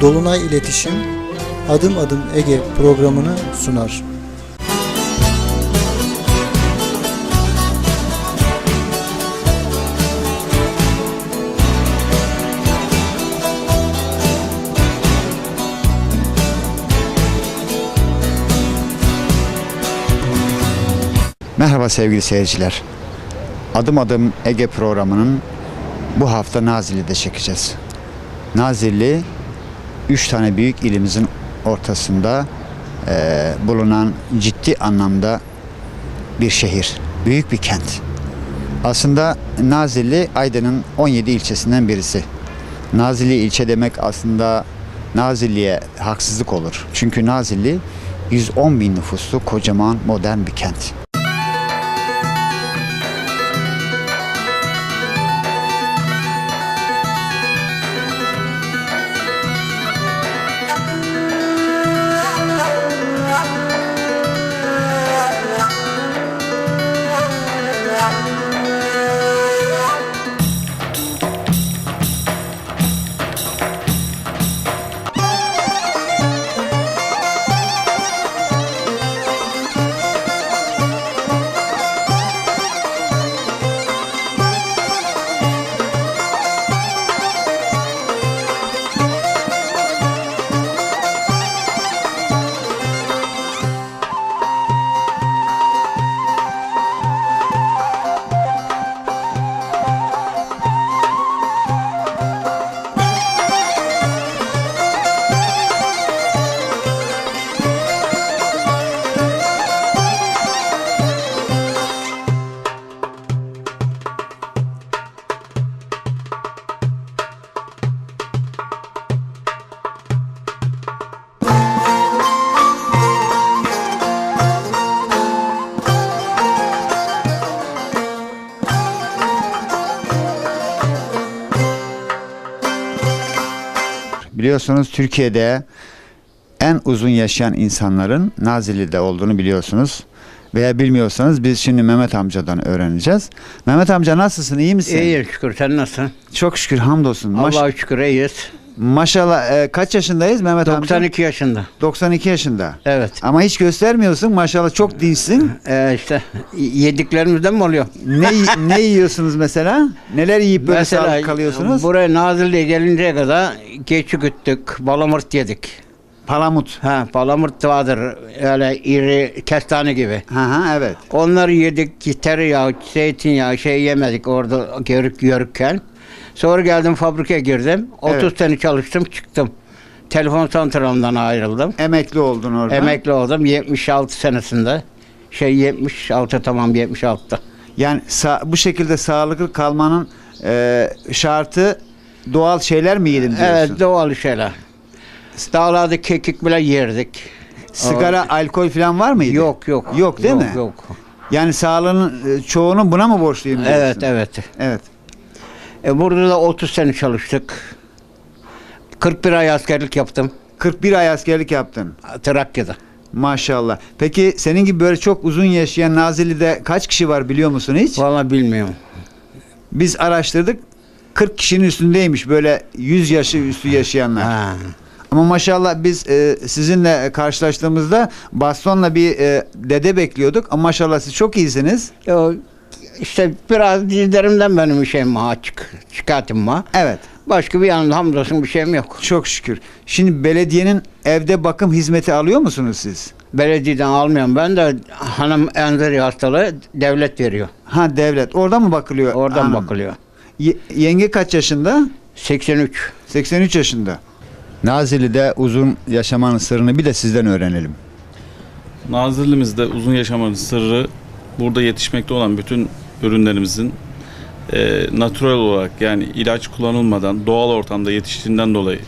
Dolunay İletişim Adım Adım Ege programını sunar. Merhaba sevgili seyirciler. Adım Adım Ege programının bu hafta Nazilli'de çekeceğiz. Nazilli, üç tane büyük ilimizin ortasında eee, bulunan ciddi anlamda bir şehir, büyük bir kent. Aslında Nazilli Aydın'ın 17 ilçesinden birisi. Nazilli ilçe demek aslında Nazilli'ye haksızlık olur. Çünkü Nazilli 110 bin nüfuslu kocaman modern bir kent. Biliyorsunuz Türkiye'de en uzun yaşayan insanların Nazilli'de olduğunu biliyorsunuz. Veya bilmiyorsanız biz şimdi Mehmet amcadan öğreneceğiz. Mehmet amca nasılsın? iyi misin? İyiyim şükür. Sen nasılsın? Çok şükür hamdolsun. Maş- Allah'a şükür iyiyiz. Maşallah e, kaç yaşındayız Mehmet amca? 92 yaşında. 92 yaşında. Evet. Ama hiç göstermiyorsun. Maşallah çok dinçsin. Ee, işte yediklerimizden mi oluyor? Ne ne yiyorsunuz mesela? Neler yiyip böyle sağlıklı kalıyorsunuz? buraya Nazilli'ye gelinceye kadar geçi güttük, balamırt yedik. Palamut. Ha, balamırt vardır öyle iri kestane gibi. Ha ha evet. Onları yedik, tereyağı, zeytinyağı şey yemedik orada görük yörükken. Sonra geldim fabrikaya girdim. 30 Evet. sene çalıştım, çıktım. Telefon santralından ayrıldım. Emekli oldun orada. Emekli oldum 76 senesinde. Şey 76 tamam 76'da. Yani sa- bu şekilde sağlıklı kalmanın e, şartı doğal şeyler mi yedin diyorsun? Evet doğal şeyler. Dağlarda kekik bile yerdik. Sigara, alkol falan var mıydı? Yok yok. Yok değil mi? Yok. Yani sağlığının e, çoğunu buna mı borçluyum diyorsun? Evet evet. Evet. E, burada da 30 sene çalıştık. 41 ay askerlik yaptım 41 ay askerlik yaptın. Trakya'da. Maşallah. Peki senin gibi böyle çok uzun yaşayan Nazilli'de kaç kişi var biliyor musun hiç? Vallahi bilmiyorum. Biz araştırdık. 40 kişinin üstündeymiş böyle 100 yaşı üstü yaşayanlar. Ha. Ama maşallah biz e, sizinle karşılaştığımızda bastonla bir e, dede bekliyorduk. Ama maşallah siz çok iyisiniz. O, işte biraz dizlerimden benim bir şeyim var açık. Şikayetim var. Evet. Başka bir yanında hamdolsun bir şeyim yok. Çok şükür. Şimdi belediyenin evde bakım hizmeti alıyor musunuz siz? Belediyeden almıyorum. Ben de hanım enzeri hastalığı devlet veriyor. Ha devlet. Orada mı bakılıyor? Oradan Anladım. bakılıyor. Ye- yenge kaç yaşında? 83. 83 yaşında. Nazilli'de uzun yaşamanın sırrını bir de sizden öğrenelim. Nazilli'mizde uzun yaşamanın sırrı burada yetişmekte olan bütün ürünlerimizin e, natural olarak yani ilaç kullanılmadan doğal ortamda yetiştiğinden dolayı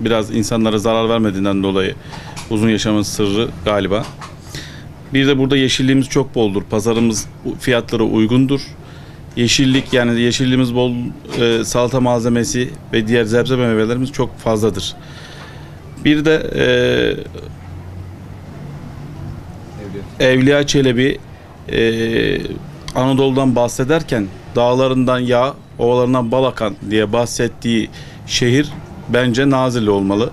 biraz insanlara zarar vermediğinden dolayı uzun yaşamanın sırrı galiba. Bir de burada yeşilliğimiz çok boldur. Pazarımız fiyatları uygundur. Yeşillik yani yeşilliğimiz bol e, salata malzemesi ve diğer sebze meyvelerimiz çok fazladır. Bir de e, Evliya Çelebi e, Anadolu'dan bahsederken dağlarından yağ, ovalarından bal akan diye bahsettiği şehir bence Nazilli olmalı.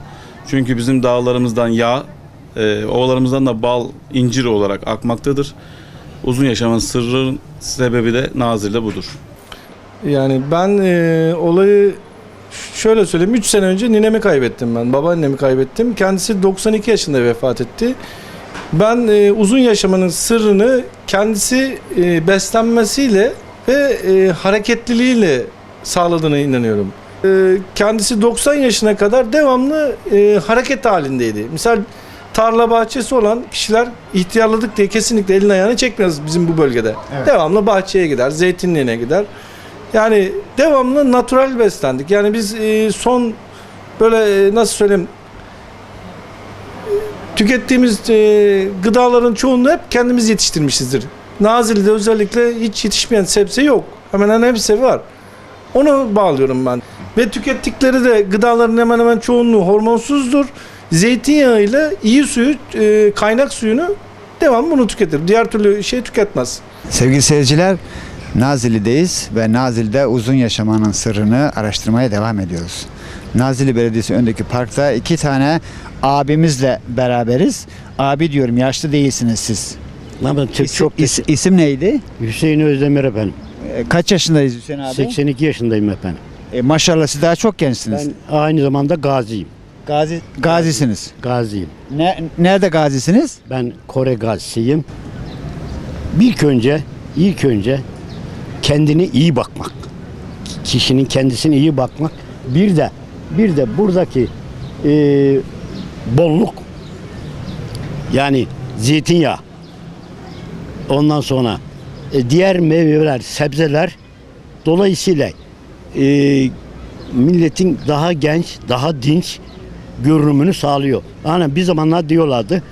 Çünkü bizim dağlarımızdan yağ, e, ovalarımızdan da bal, incir olarak akmaktadır. Uzun yaşamın sırrının sebebi de Nazilli'de budur. Yani ben e, olayı şöyle söyleyeyim. 3 sene önce ninemi kaybettim ben. Babaannemi kaybettim. Kendisi 92 yaşında vefat etti. Ben e, uzun yaşamanın sırrını kendisi e, beslenmesiyle ve e, hareketliliğiyle sağladığına inanıyorum. E, kendisi 90 yaşına kadar devamlı e, hareket halindeydi. Misal tarla bahçesi olan kişiler ihtiyarladık diye kesinlikle elini ayağını çekmez bizim bu bölgede. Evet. Devamlı bahçeye gider, zeytinliğine gider. Yani devamlı natural beslendik. Yani biz e, son böyle e, nasıl söyleyeyim tükettiğimiz e, gıdaların çoğunu hep kendimiz yetiştirmişizdir. Nazilli'de özellikle hiç yetişmeyen sebze yok. Hemen hemen hepsi var. Onu bağlıyorum ben. Ve tükettikleri de gıdaların hemen hemen çoğunluğu hormonsuzdur. Zeytinyağıyla iyi suyu, e, kaynak suyunu devam bunu tüketir. Diğer türlü şey tüketmez. Sevgili seyirciler, Nazilli'deyiz ve Nazilli'de uzun yaşamanın sırrını araştırmaya devam ediyoruz. Nazilli Belediyesi öndeki parkta iki tane abimizle beraberiz. Abi diyorum yaşlı değilsiniz siz. Ama çok, İsim, çok is- isim neydi? Hüseyin Özdemir efendim. E, Kaç yaşındayız Hüseyin abi? 82 yaşındayım efendim. E, maşallah siz daha çok gençsiniz. Ben aynı zamanda gaziyim. Gazi gazisiniz. Gaziyim. Ne, nerede gazisiniz? Ben Kore gazisiyim. İlk önce, ilk önce kendini iyi bakmak. Kişinin kendisine iyi bakmak. Bir de, bir de buradaki e, bolluk. Yani zeytinyağı. Ondan sonra e, diğer meyveler, sebzeler dolayısıyla e, milletin daha genç, daha dinç görünümünü sağlıyor. Yani bir zamanlar diyorlardı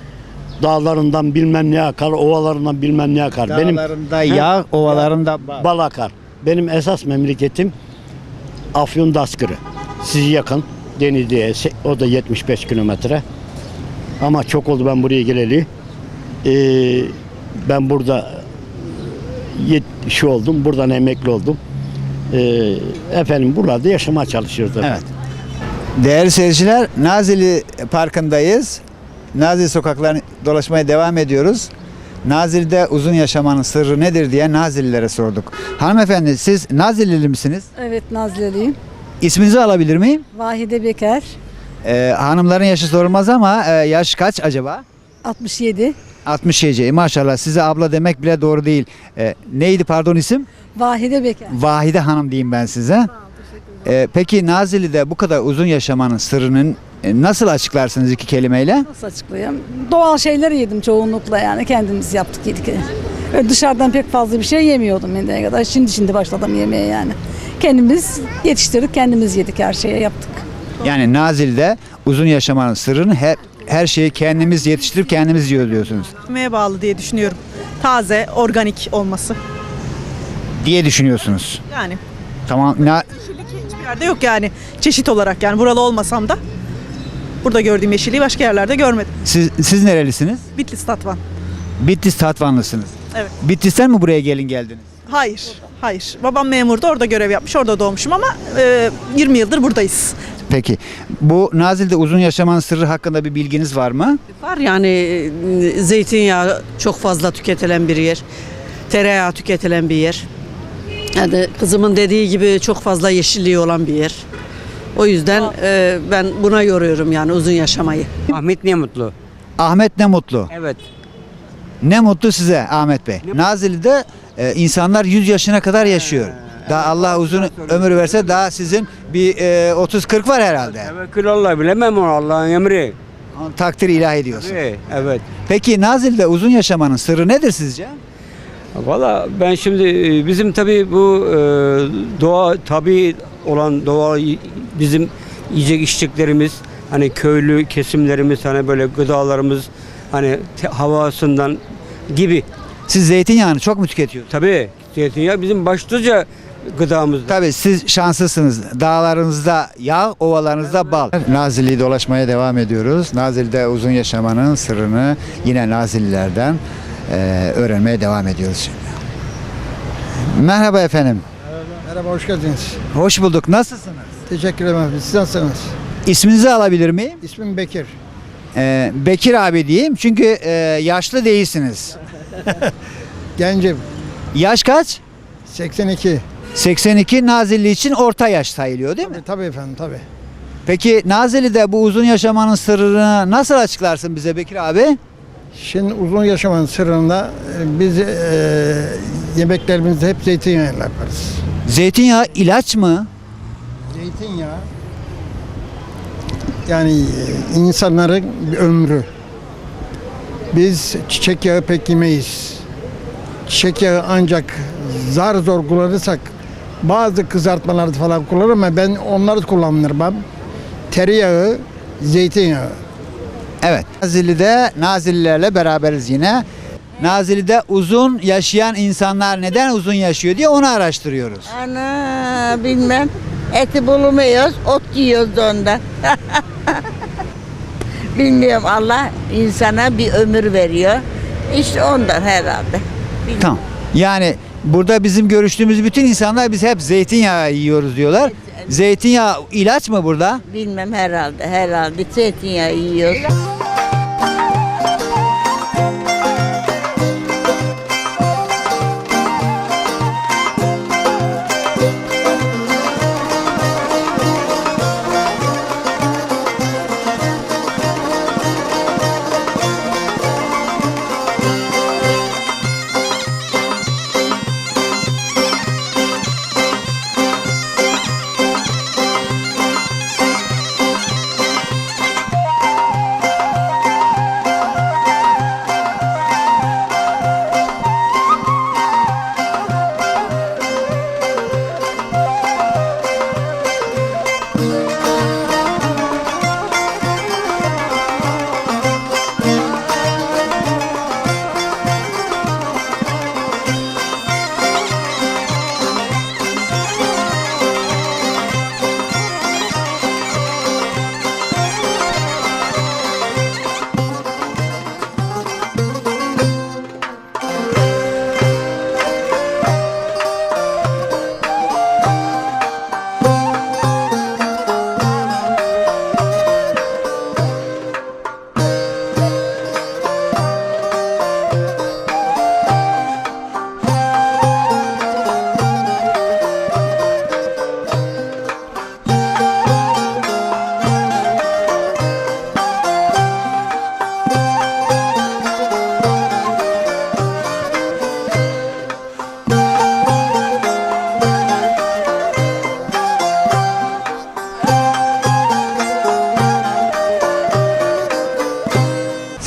dağlarından bilmem ne akar, ovalarından bilmem ne akar. Benim Dağlarında yağ, ovalarında bal. bal akar. Benim esas memleketim Afyon Daskırı. Sizi yakın Denizli'ye o da 75 kilometre. Ama çok oldu ben buraya geleli. Ee, ben burada 70 oldum. Buradan emekli oldum. Ee, efendim buralarda yaşamaya çalışıyoruz. efendim. Evet. Değerli seyirciler, Nazilli Parkı'ndayız. Nazilli sokaklarını dolaşmaya devam ediyoruz. Nazilli'de uzun yaşamanın sırrı nedir diye Nazillilere sorduk. Hanımefendi siz Nazillili misiniz? Evet Nazliliyim. İsminizi alabilir miyim? Vahide Beker. Ee, hanımların yaşı sorulmaz ama e, yaş kaç acaba? 67. 67. Maşallah size abla demek bile doğru değil. Ee, neydi pardon isim? Vahide Beker. Vahide Hanım diyeyim ben size. Ee, peki Nazilli'de bu kadar uzun yaşamanın sırrının e, nasıl açıklarsınız iki kelimeyle? Nasıl açıklayayım? Doğal şeyler yedim çoğunlukla yani kendimiz yaptık yedik. Öyle dışarıdan pek fazla bir şey yemiyordum şimdiye kadar. Şimdi şimdi başladım yemeye yani. Kendimiz yetiştirdik, kendimiz yedik her şeye yaptık. Yani Nazilli'de uzun yaşamanın sırrını her, her şeyi kendimiz yetiştirip kendimiz yiyor diyorsunuz. Yemeğe bağlı diye düşünüyorum. Taze, organik olması. Diye düşünüyorsunuz. Yani Tamam. Na, hiçbir yerde yok yani çeşit olarak yani buralı olmasam da burada gördüğüm yeşilliği başka yerlerde görmedim. siz, siz nerelisiniz? Bitlis Tatvan. Bitlis Tatvanlısınız. Evet. Bitlis'ten mi buraya gelin geldiniz? Hayır, hayır. Babam memurdu orada görev yapmış orada doğmuşum ama e, 20 yıldır buradayız. Peki. Bu Nazilli'de uzun yaşamanın sırrı hakkında bir bilginiz var mı? Var yani e, zeytinyağı çok fazla tüketilen bir yer. Tereyağı tüketilen bir yer. Yani kızımın dediği gibi çok fazla yeşilliği olan bir yer. O yüzden e, ben buna yoruyorum yani uzun yaşamayı. Ahmet ne mutlu. Ahmet ne mutlu. Evet. Ne mutlu size Ahmet Bey. Nazilli'de e, insanlar 100 yaşına kadar yaşıyor. Daha Allah uzun ömür verse daha sizin bir e, 30-40 var herhalde. Tevekkül Allah bilemem onu Allah'ın emri. Takdir ilahi diyorsun. Evet. evet. Peki Nazilli'de uzun yaşamanın sırrı nedir sizce? Valla ben şimdi e, bizim tabii bu e, doğa tabi olan doğa bizim yiyecek içeceklerimiz hani köylü kesimlerimiz hani böyle gıdalarımız hani te- havasından gibi. Siz zeytinyağını çok mu tüketiyorsunuz? Tabii zeytinyağı bizim başlıca gıdamız. Tabii siz şanslısınız. Dağlarınızda yağ, ovalarınızda bal. Nazilli'yi dolaşmaya devam ediyoruz. Nazilli'de uzun yaşamanın sırrını yine Nazillilerden e, öğrenmeye devam ediyoruz şimdi. Merhaba efendim. Merhaba, hoş geldiniz. Hoş bulduk. Nasılsınız? Teşekkür ederim. Siz nasılsınız? İsminizi alabilir miyim? İsmim Bekir. Ee, Bekir abi diyeyim çünkü e, yaşlı değilsiniz. Gencim. Yaş kaç? 82. 82 Nazilli için orta yaş sayılıyor değil mi? Tabii, tabii efendim tabii. Peki Nazilli'de bu uzun yaşamanın sırrını nasıl açıklarsın bize Bekir abi? Şimdi uzun yaşamanın sırrında e, biz e, yemeklerimizde hep zeytinyağıyla yaparız. Zeytinyağı ilaç mı? Zeytinyağı yani e, insanların bir ömrü. Biz çiçek yağı pek yemeyiz. Çiçek yağı ancak zar zor kullanırsak bazı kızartmalarda falan kullanırım ama ben onları kullanmam. Tereyağı, zeytinyağı. Evet. Nazilli'de Nazillilerle beraberiz yine. Nazilli'de uzun yaşayan insanlar neden uzun yaşıyor diye onu araştırıyoruz. Ana bilmem. Eti bulmuyoruz, ot yiyoruz da ondan. Bilmiyorum Allah insana bir ömür veriyor. İşte ondan herhalde. Tamam. Yani burada bizim görüştüğümüz bütün insanlar biz hep zeytinyağı yiyoruz diyorlar. Zeytinyağı ilaç mı burada? Bilmem herhalde, herhalde zeytinyağı yiyoruz.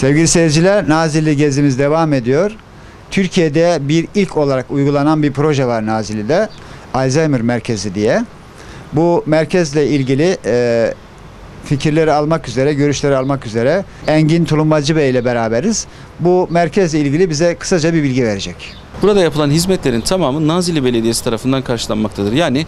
Sevgili seyirciler, Nazilli gezimiz devam ediyor. Türkiye'de bir ilk olarak uygulanan bir proje var Nazilli'de. Alzheimer Merkezi diye. Bu merkezle ilgili e, fikirleri almak üzere, görüşleri almak üzere Engin Tulumbacı Bey ile beraberiz. Bu merkezle ilgili bize kısaca bir bilgi verecek. Burada yapılan hizmetlerin tamamı Nazilli Belediyesi tarafından karşılanmaktadır. Yani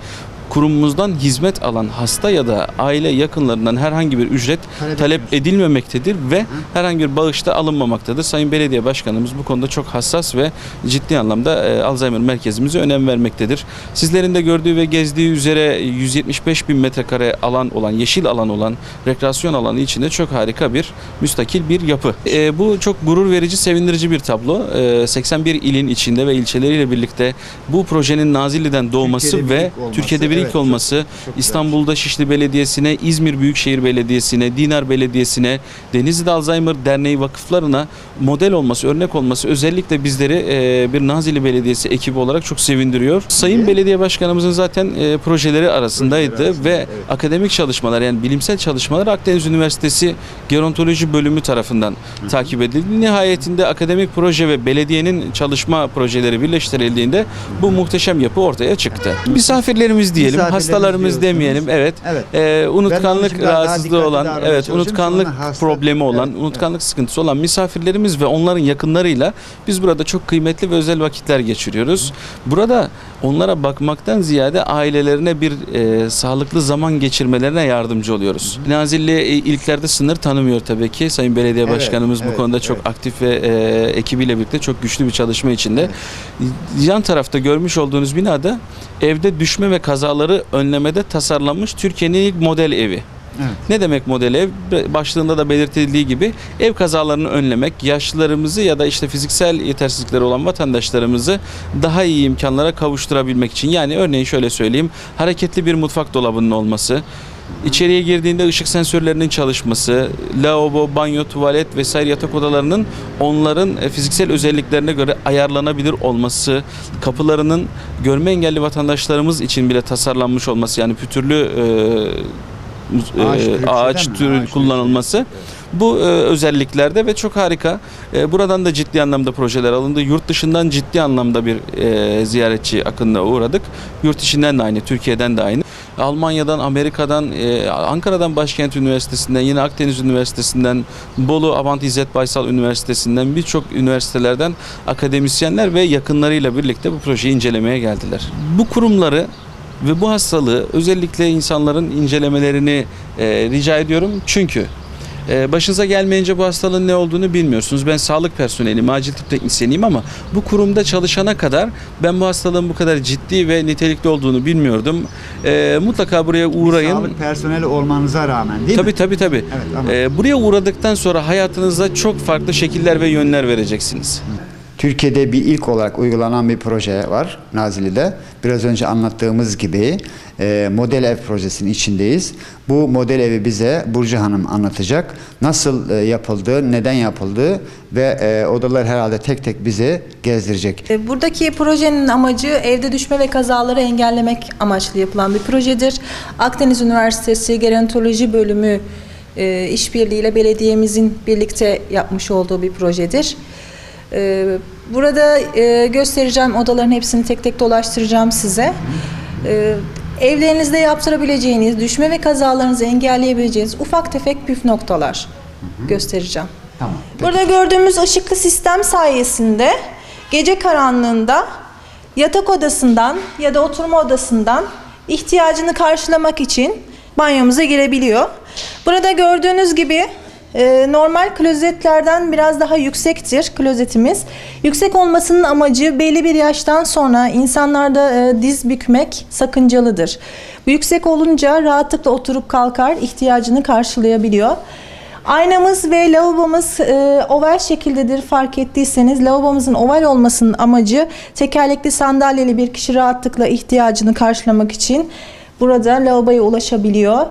kurumumuzdan hizmet alan hasta ya da aile yakınlarından herhangi bir ücret talep edilmemektedir ve herhangi bir bağışta alınmamaktadır. Sayın Belediye Başkanımız bu konuda çok hassas ve ciddi anlamda e, Alzheimer merkezimize önem vermektedir. Sizlerin de gördüğü ve gezdiği üzere 175 bin metrekare alan olan, yeşil alan olan, rekreasyon alanı içinde çok harika bir müstakil bir yapı. E, bu çok gurur verici, sevindirici bir tablo. E, 81 ilin içinde ve ilçeleriyle birlikte bu projenin Nazilli'den doğması Türkiye'de ve Türkiye'de bir ilk evet, olması İstanbul'da Şişli Belediyesi'ne, İzmir Büyükşehir Belediyesi'ne, Dinar Belediyesi'ne, Denizli'de Alzheimer Derneği vakıflarına model olması, örnek olması özellikle bizleri e, bir Nazilli Belediyesi ekibi olarak çok sevindiriyor. Sayın Belediye Başkanımızın zaten e, projeleri arasındaydı ve akademik çalışmalar yani bilimsel çalışmalar Akdeniz Üniversitesi Gerontoloji Bölümü tarafından takip edildi. Nihayetinde akademik proje ve belediyenin çalışma projeleri birleştirildiğinde bu muhteşem yapı ortaya çıktı. Misafirlerimiz diyelim, Misafirlerimiz hastalarımız diyorsunuz. demeyelim. Evet. Evet. Ben onun unutkanlık için biraz daha rahatsızlığı dikkatli olan, davranmaya evet, çalışıyorum. unutkanlık Sonra hasta- problemi olan, Evet, unutkanlık sıkıntısı olan misafirlerimiz ve onların yakınlarıyla biz burada çok kıymetli ve özel vakitler geçiriyoruz. Burada onlara bakmaktan ziyade ailelerine bir e, sağlıklı zaman geçirmelerine yardımcı oluyoruz. Nazilli e, ilklerde sınır tanımıyor tabii ki. Sayın Belediye Evet, Başkanımız bu evet, konuda çok evet. aktif ve e, ekibiyle birlikte çok güçlü bir çalışma içinde. Yan tarafta görmüş olduğunuz binada evde düşme ve kazaları önlemede tasarlanmış Türkiye'nin ilk model evi. Ne demek model ev? Başlığında da belirtildiği gibi ev kazalarını önlemek, yaşlılarımızı ya da işte fiziksel yetersizlikleri olan vatandaşlarımızı daha iyi imkanlara kavuşturabilmek için. Yani örneğin şöyle söyleyeyim, hareketli bir mutfak dolabının olması, İçeriye girdiğinde ışık sensörlerinin çalışması, lavabo, banyo, tuvalet vesaire yatak odalarının onların e, fiziksel özelliklerine göre ayarlanabilir olması, kapılarının görme engelli vatandaşlarımız için bile tasarlanmış olması yani pütürlü e, Ağaç e, türü bir ağaç türü kullanılması bu e, özelliklerde ve çok harika. E, buradan da ciddi anlamda projeler alındı. Yurt dışından ciddi anlamda bir e, ziyaretçi akınına uğradık. Yurt içinden de aynı, Türkiye'den de aynı. Almanya'dan, Amerika'dan, e, Ankara'dan Başkent Üniversitesi'nden, yine Akdeniz Üniversitesi'nden, Bolu Abant İzzet Baysal Üniversitesi'nden birçok üniversitelerden akademisyenler ve yakınlarıyla birlikte bu projeyi incelemeye geldiler. Bu kurumları ve bu hastalığı özellikle insanların incelemelerini e, rica ediyorum. Çünkü e, başınıza gelmeyince bu hastalığın ne olduğunu bilmiyorsunuz. Ben sağlık personeliyim, acil tıp teknisyeniyim ama bu kurumda çalışana kadar ben bu hastalığın bu kadar ciddi ve nitelikli olduğunu bilmiyordum. E, mutlaka buraya uğrayın. Sağlık personeli olmanıza rağmen değil tabii mi? tabii tabii. Evet, ama- E, buraya uğradıktan sonra hayatınızda çok farklı şekiller ve yönler vereceksiniz. Türkiye'de bir ilk olarak uygulanan bir proje var Nazilli'de. Biraz önce anlattığımız gibi e, model ev projesinin içindeyiz. Bu model evi bize Burcu Hanım anlatacak. Nasıl e, yapıldığı, neden yapıldığı ve e, odalar herhalde tek tek bize gezdirecek. E, Buradaki projenin amacı evde düşme ve kazaları engellemek amaçlı yapılan bir projedir. Akdeniz Üniversitesi Gerontoloji Bölümü e, işbirliğiyle belediyemizin birlikte yapmış olduğu bir projedir. E, Burada e, göstereceğim odaların hepsini tek tek dolaştıracağım size. E, Evlerinizde yaptırabileceğiniz, düşme ve kazalarınızı engelleyebileceğiniz ufak tefek püf noktalar göstereceğim. Tamam. Burada gördüğümüz ışıklı sistem sayesinde gece karanlığında yatak odasından ya da oturma odasından ihtiyacını karşılamak için banyomuza girebiliyor. Burada gördüğünüz gibi normal klozetlerden biraz daha yüksektir klozetimiz. Yüksek olmasının amacı belli bir yaştan sonra insanlarda e, diz bükmek sakıncalıdır. Bu yüksek olunca rahatlıkla oturup kalkar, ihtiyacını karşılayabiliyor. Aynamız ve lavabomuz e, oval şekildedir fark ettiyseniz. Lavabomuzun oval olmasının amacı tekerlekli sandalyeli bir kişi rahatlıkla ihtiyacını karşılamak için burada lavaboya ulaşabiliyor.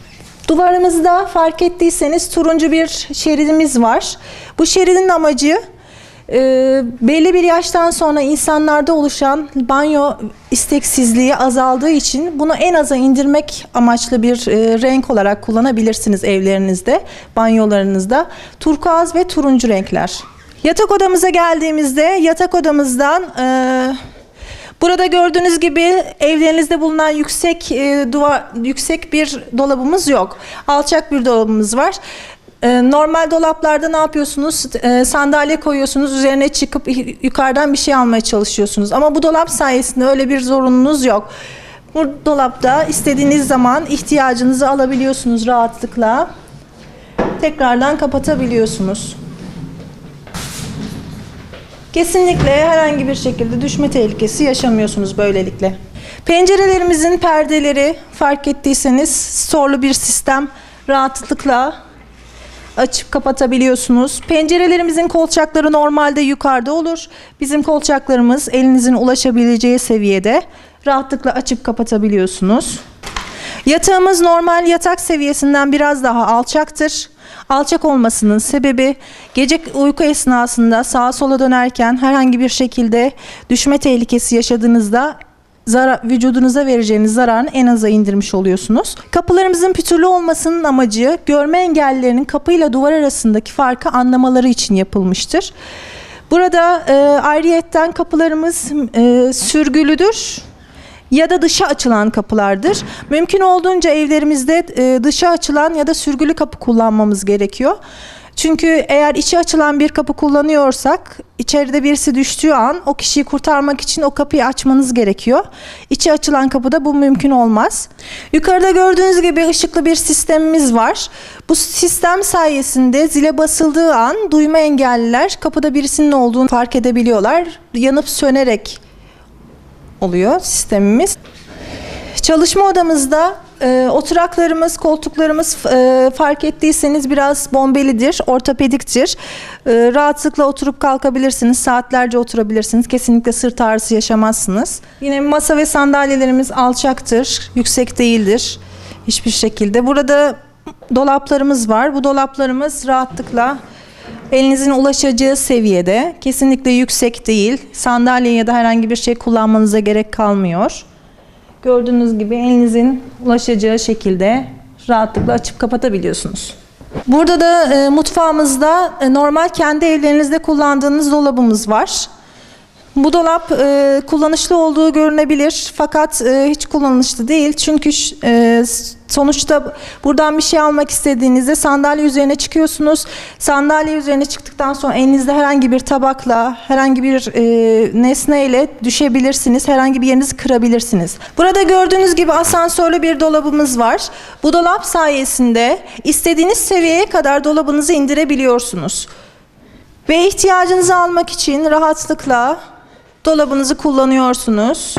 Duvarımızda fark ettiyseniz turuncu bir şeridimiz var. Bu şeridin amacı e, belli bir yaştan sonra insanlarda oluşan banyo isteksizliği azaldığı için bunu en aza indirmek amaçlı bir e, renk olarak kullanabilirsiniz evlerinizde, banyolarınızda. Turkuaz ve turuncu renkler. Yatak odamıza geldiğimizde yatak odamızdan e, Burada gördüğünüz gibi evlerinizde bulunan yüksek e, duvar yüksek bir dolabımız yok. Alçak bir dolabımız var. E, normal dolaplarda ne yapıyorsunuz? E, sandalye koyuyorsunuz, üzerine çıkıp yukarıdan bir şey almaya çalışıyorsunuz. Ama bu dolap sayesinde öyle bir zorunluluğunuz yok. Bu dolapta istediğiniz zaman ihtiyacınızı alabiliyorsunuz rahatlıkla. Tekrardan kapatabiliyorsunuz. Kesinlikle herhangi bir şekilde düşme tehlikesi yaşamıyorsunuz böylelikle. Pencerelerimizin perdeleri fark ettiyseniz storlu bir sistem rahatlıkla açıp kapatabiliyorsunuz. Pencerelerimizin kolçakları normalde yukarıda olur. Bizim kolçaklarımız elinizin ulaşabileceği seviyede rahatlıkla açıp kapatabiliyorsunuz. Yatağımız normal yatak seviyesinden biraz daha alçaktır. Alçak olmasının sebebi gece uyku esnasında sağa sola dönerken herhangi bir şekilde düşme tehlikesi yaşadığınızda zarar, vücudunuza vereceğiniz zararını en aza indirmiş oluyorsunuz. Kapılarımızın pütürlü olmasının amacı görme engellilerinin kapıyla duvar arasındaki farkı anlamaları için yapılmıştır. Burada e, ayrıyetten kapılarımız e, sürgülüdür ya da dışa açılan kapılardır. Mümkün olduğunca evlerimizde e, dışa açılan ya da sürgülü kapı kullanmamız gerekiyor. Çünkü eğer içi açılan bir kapı kullanıyorsak içeride birisi düştüğü an o kişiyi kurtarmak için o kapıyı açmanız gerekiyor. İçi açılan kapıda bu mümkün olmaz. Yukarıda gördüğünüz gibi ışıklı bir sistemimiz var. Bu sistem sayesinde zile basıldığı an duyma engelliler kapıda birisinin olduğunu fark edebiliyorlar. Yanıp sönerek oluyor sistemimiz. Çalışma odamızda e, oturaklarımız, koltuklarımız e, fark ettiyseniz biraz bombelidir, ortopediktir. E, rahatlıkla oturup kalkabilirsiniz, saatlerce oturabilirsiniz. Kesinlikle sırt ağrısı yaşamazsınız. Yine masa ve sandalyelerimiz alçaktır, yüksek değildir hiçbir şekilde. Burada dolaplarımız var. Bu dolaplarımız rahatlıkla elinizin ulaşacağı seviyede. Kesinlikle yüksek değil. Sandalye ya da herhangi bir şey kullanmanıza gerek kalmıyor. Gördüğünüz gibi elinizin ulaşacağı şekilde rahatlıkla açıp kapatabiliyorsunuz. Burada da e, mutfağımızda e, normal kendi evlerinizde kullandığınız dolabımız var. Bu dolap e, kullanışlı olduğu görünebilir fakat e, hiç kullanışlı değil. Çünkü e, sonuçta buradan bir şey almak istediğinizde sandalye üzerine çıkıyorsunuz. Sandalye üzerine çıktıktan sonra elinizde herhangi bir tabakla, herhangi bir e, nesneyle düşebilirsiniz. Herhangi bir yerinizi kırabilirsiniz. Burada gördüğünüz gibi asansörlü bir dolabımız var. Bu dolap sayesinde istediğiniz seviyeye kadar dolabınızı indirebiliyorsunuz. Ve ihtiyacınızı almak için rahatlıkla dolabınızı kullanıyorsunuz.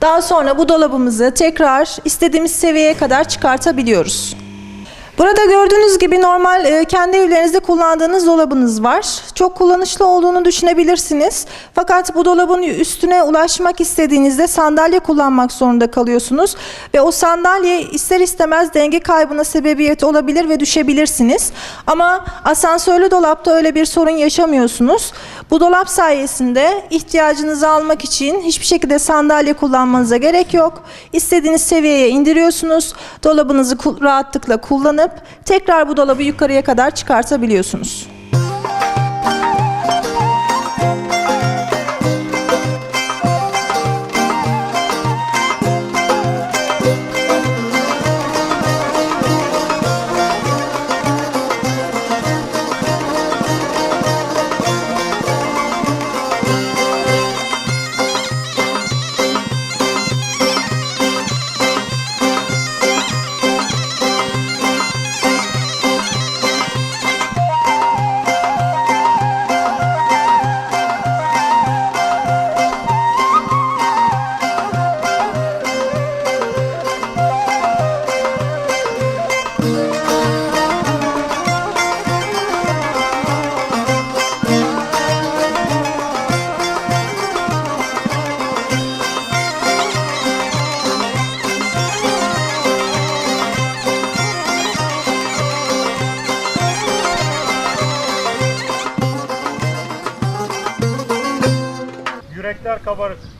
Daha sonra bu dolabımızı tekrar istediğimiz seviyeye kadar çıkartabiliyoruz. Burada gördüğünüz gibi normal e, kendi evlerinizde kullandığınız dolabınız var. Çok kullanışlı olduğunu düşünebilirsiniz. Fakat bu dolabın üstüne ulaşmak istediğinizde sandalye kullanmak zorunda kalıyorsunuz. Ve o sandalye ister istemez denge kaybına sebebiyet olabilir ve düşebilirsiniz. Ama asansörlü dolapta öyle bir sorun yaşamıyorsunuz. Bu dolap sayesinde ihtiyacınızı almak için hiçbir şekilde sandalye kullanmanıza gerek yok. İstediğiniz seviyeye indiriyorsunuz. Dolabınızı rahatlıkla kullanıp tekrar bu dolabı yukarıya kadar çıkartabiliyorsunuz. Kabarık.